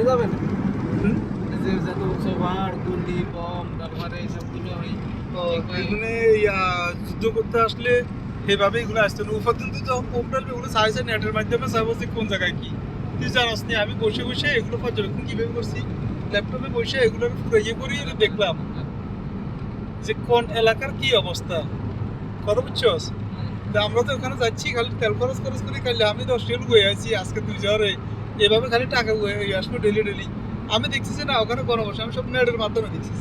যাবেন? যে যত উৎস গুলি বম তারপরে এইসবগুলো ওই এগুলো যুদ্ধ করতে আসলে সেভাবে এগুলো আসতে না উপর কিন্তু তো কম্পিউটার এগুলো নেটের মাধ্যমে চাইব কোন জায়গায় কি? তুই জানাস নি আমি বসে বসে এগুলো পর্যবেক্ষণ কীভাবে করছি? ল্যাপটপে বসে এগুলো পুরো ইয়ে করি দেখলাম। যে কোন এলাকার কি অবস্থা? কথা বুঝছস? তা আমরা তো ওখানে যাচ্ছি খালি তেল খরচ খরচ করে খালি আমি দশ টেল বয়ে আছি আজকে দুই জ্বরে এভাবে খালি টাকা আসব ডেলি ডেলি আমি দেখছি না, ওখানে কোনো বসে আমি সব নেটের মাধ্যমে দেখছি।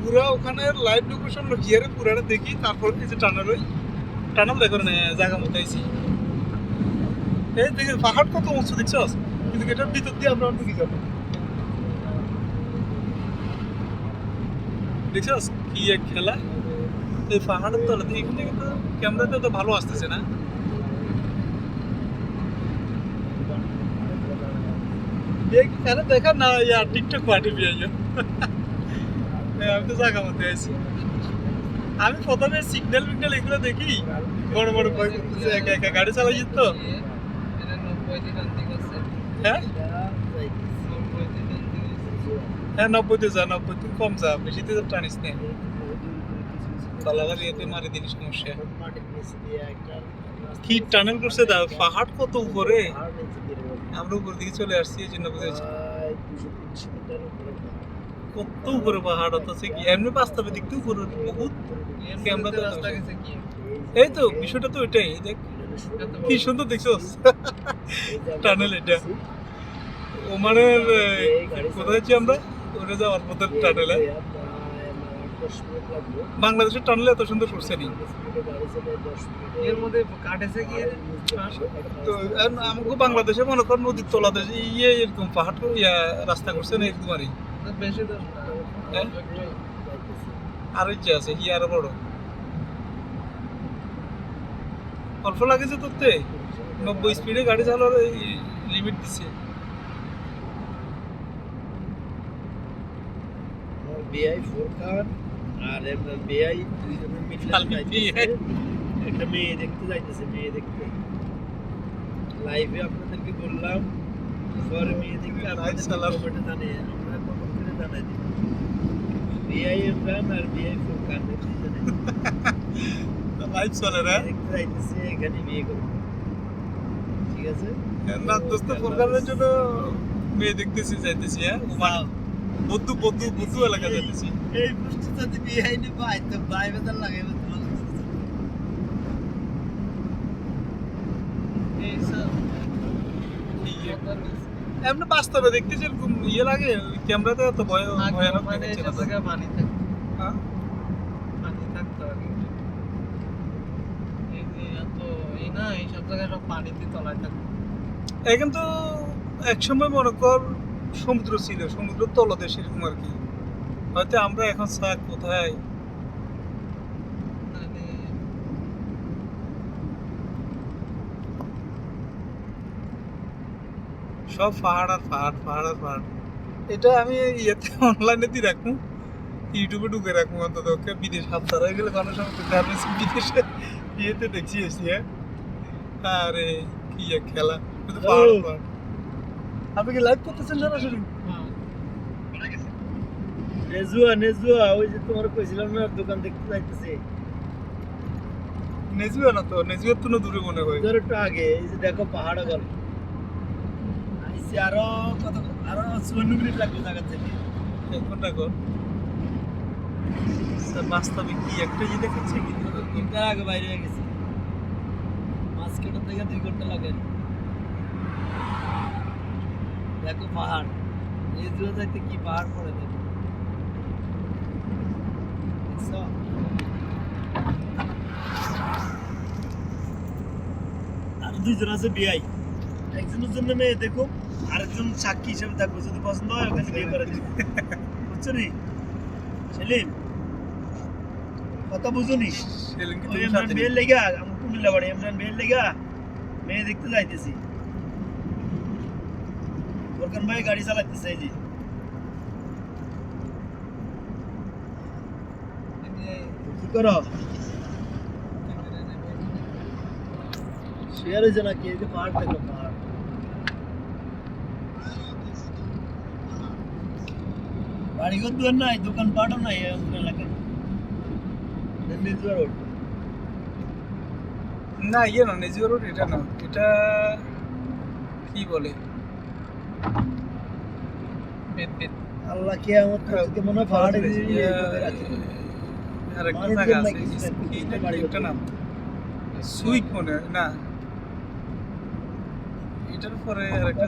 পুরা ওখানে লাইভ লোকেশন গিয়ারে পুরাটা দেখি, তারপর যে টানেল ওই টানেল দেখো না, জায়গা মতো এই দেখে, পাহাড় কত উঁচু দেখছস? কিন্তু এটার ভিতর দিয়ে আমরা ঢুকে যাব। দেখছস? কি এক খেলা? এই পাহাড়ের তলা দিয়ে এখানে কিন্তু ক্যামেরাতে তো ভালো আসতেছে না। দেখ আরে দেখা না ইয়ার টিকটক পার্টি বিয়ে আমি তো জায়গা মধ্যে আছি আমি প্রথমে সিগন্যাল মিগন্যাল এগুলো দেখি বড় বড় ভয় করতেছে একা একা গাড়ি চালাই তো নব্বই হ্যাঁ? নব্বই হ্যাঁ নব্বইতে যা নব্বইতে কম যা বেশিতে তো টানিস না। পালাগালি এতে মারি দিলি সমস্যা কি টানেল করছে দা? পাহাড় কত উপরে? আমরা উপর দিকে চলে আসছি এই জন্য বুঝেছি কত উপরে পাহাড় আছে কি? এমনি বাস্তবে দেখতে উপরে বহুত তো এই তো বিষয়টা তো এটাই দেখ। কি সুন্দর দেখছ। টানেল এটা। ওমানের কোথায় আছি আমরা? ওরে যাওয়ার পথের টানেলে। বাংলাদেশের টানলে এত সুন্দর করছে নি এর মধ্যে কাটেছে কি? তো আমাকে বাংলাদেশে মনে কর নদীর তলা দেশে ইয়ে এরকম পাহাড় ইয়া রাস্তা করছে না এরকম আরই না। হ্যাঁ? আর ইচ্ছে আছে হি আরও বড়। অল্প লাগেছে তোরতে নব্বই স্পিডে গাড়ি চালানোর লিমিট দিচ্ছে বিআই ফোরকান আর বিআই দুইজনের মিলে একটা মেয়ে দেখতে যাইতেছে মেয়ে দেখতে। লাইভে আপনাদেরকে বললাম পরে মেয়ে দেখতে আপনাদের সালাম। কমেন্টে জানে আমরা কমেন্ট করে জানাই দিই। বিআই ইমরান আর বিআই ফোরকান দুইজনে লাইভ চলে না? দেখতে যাইতেছে এখানে বিয়ে করবে। ঠিক আছে? না দোস্ত প্রোগ্রামের জন্য মেয়ে দেখতেছি যাইতেছি হ্যাঁ বদ্ধু বদ্ধু বদ্ধু এলাকা যাইতেছি। এই বৃষ্টি যদি বিআই নি পাই তো ভাই বেদার লাগাইবে তোমাকে এই এমনি বাস্তবে দেখতে যেরকম ইয়ে লাগে ক্যামেরাতে এত ভয় ভয়ানক মানে দেখাচ্ছে না এইসব পানি থাকতো। হ্যাঁ? পানি থাকতো আগে। এই যে এত এই না এইসব জায়গায় সব পানিতে তলায় থাকতো। এখন তো একসময় মনে কর সমুদ্র ছিল সমুদ্র তলদেশ এরকম আর কি। হয়তো আমরা এখন থাক কোথায়? সব পাহাড় আর পাহাড় পাহাড় আর পাহাড়। এটা আমি ইয়েতে অনলাইনে দিয়ে রাখব। ইউটিউবে ঢুকে রাখব অন্তত ওকে বিদেশ হাত ছাড়া গেলে কোনো সময় বিদেশে ইয়েতে দেখছি এসি হ্যাঁ। আরে কি খেলা। পাহাড় পাহাড়। আপনি কি লাইভ করতেছেন সরাসরি? হ্যাঁ। নেজুয়া নেজুয়া ওই যে তোমার কইছিলাম না দোকান দেখতে যাইতেছে। নেজুয়া না তো নেজুয়ার তো দূরে মনে হয়। ধর একটু আগে এই যে দেখো পাহাড় গল। আইসি আরও কত আরও চুয়ান্ন মিনিট লাগবে জায়গা থেকে। ঘণ্টা কর বাস্তবে কি একটা যে দেখাচ্ছে কিন্তু ঘণ্টা আগে বাইরে হয়ে গেছে। মাছ কাটার থেকে দুই ঘণ্টা লাগে। দেখো পাহাড়। কি পাহাড় পড়ে দেখো। আর দুইজন আছে বিআই। একজনের জন্য মেয়ে দেখো আরেকজন সাক্ষী হিসেবে থাকবে যদি পছন্দ হয় ওখানে বিয়ে করে দিবে। বুঝছ নি? সেলিম কথা বুঝুনি সেলিম কি বিয়ের লেগা আমার কুমিল্লা বাড়ি ইমরান লেগা। মেয়ে দেখতে যাইতেছি। ফোরকান ভাই গাড়ি চালাইতেছে এই যে। কি করো? শেয়ার হয়েছে নাকি? এই যে পাহাড় দেখো, পাহাড়। বাড়িঘর দুয়ার নাই, দোকান পাটও নাই এলাকায়। নিজুয়া না ইয়ে না নেজিও রোড, এটা না, এটা কি বলে? আল্লাহ কে আমার থেকে মনে হয় পাহাড়ে আর একটা জায়গা আছে? কি করতে জানি বাড়ি একটা নাম। সুইট মনে না। এটার পরে আর একটা